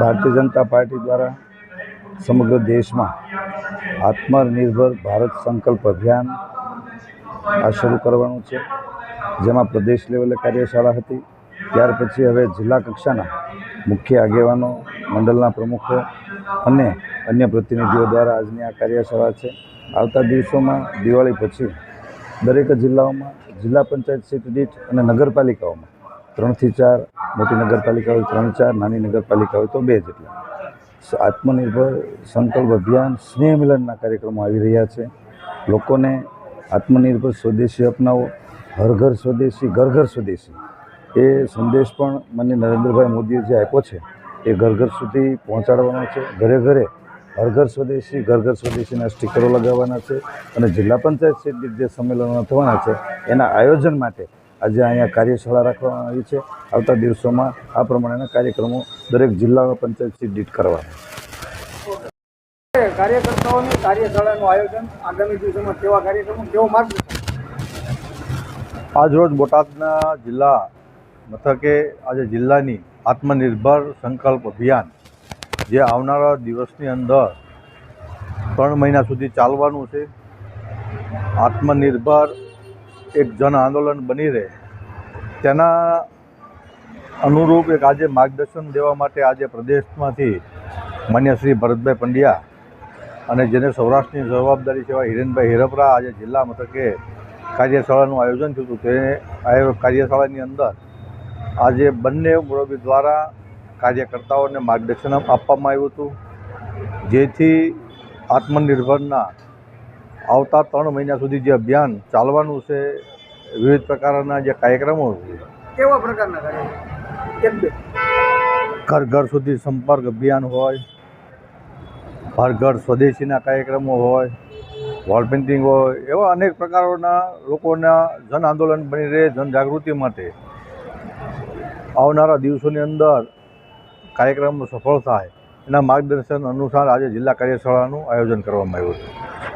Bharatiya Janata party દ્વારા સમગ્ર દેશમાં આત્મનિર્ભર ભારત સંકલ્પ અભિયાન આ શરૂ કરવાનું છે. જેમાં પ્રદેશ લેવલે કાર્યશાળા હતી. ત્યાર પછી હવે જિલ્લા કક્ષાના મુખ્ય આગેવાનો, મંડળના પ્રમુખો અને અન્ય પ્રતિનિધિઓ દ્વારા આજની આ કાર્યશાળા છે. આવતા દિવસોમાં દિવાળી પછી દરેક જિલ્લાઓમાં, જિલ્લા પંચાયત સીટ દીઠ અને નગરપાલિકાઓમાં ત્રણથી ચાર, મોટી નગરપાલિકા હોય ત્રણ ચાર, નાની નગરપાલિકા હોય તો બે જેટલા આત્મનિર્ભર સંકલ્પ અભિયાન, સ્નેહ મિલનના કાર્યક્રમો આવી રહ્યા છે. લોકોને આત્મનિર્ભર સ્વદેશી અપનાવો, હર ઘર સ્વદેશી, ઘર ઘર સ્વદેશી. એ સંદેશ પણ મને નરેન્દ્રભાઈ મોદીએ જે આપ્યો છે, એ ઘર ઘર સુધી પહોંચાડવાનો છે. ઘરે ઘરે હર ઘર સ્વદેશી ઘર ઘર સ્વદેશીના સ્ટીકરો લગાવવાના છે અને જિલ્લા પંચાયત સીટ જે સંમેલનો થવાના છે એના આયોજન માટે આજે અહીંયા કાર્યશાળા રાખવામાં આવી છે. આવતા દિવસોમાં આ પ્રમાણેના કાર્યક્રમો દરેક જિલ્લા પંચાયત સીટ દીઠ કરવાના કાર્યકર્તાઓની કાર્યશાળાનું આયોજન આગામી દિવસોમાં કેવા કાર્યક્રમો કેવો આજરોજ બોટાદના જિલ્લા મથકે આજે જિલ્લાની આત્મનિર્ભર સંકલ્પ અભિયાન જે આવનારા દિવસની અંદર ત્રણ મહિના સુધી ચાલવાનું છે. આત્મનિર્ભર એક જન આંદોલન બની રહે. તેના અનુરૂપ એક આજે માર્ગદર્શન દેવા માટે આજે પ્રદેશમાંથી માન્ય શ્રી ભરતભાઈ પંડ્યા અને જેને સૌરાષ્ટ્રની જવાબદારી છે એવા હિરેનભાઈ હિરપરા આજે જિલ્લા મથકે કાર્યશાળાનું આયોજન થયું હતું. તે કાર્યશાળાની અંદર આજે બંને મુરબ્બી દ્વારા કાર્યકર્તાઓને માર્ગદર્શન આપવામાં આવ્યું હતું. જેથી આત્મનિર્ભરના આવતા ત્રણ મહિના સુધી જે અભિયાન ચાલવાનું છે વિવિધ પ્રકારના જે કાર્યક્રમો છે. કેવા પ્રકારના ઘર ઘર સુધી સંપર્ક અભિયાન હોય ઘર ઘર સ્વદેશીના કાર્યક્રમો હોય વોલ પેઇન્ટિંગ હોય એવા અનેક પ્રકારોના લોકોના જન આંદોલન બની રહે જનજાગૃતિ માટે. આવનારા દિવસોની અંદર કાર્યક્રમ સફળ થાય એના માર્ગદર્શન અનુસાર આજે જિલ્લા કાર્યશાળાનું આયોજન કરવામાં આવ્યું છે.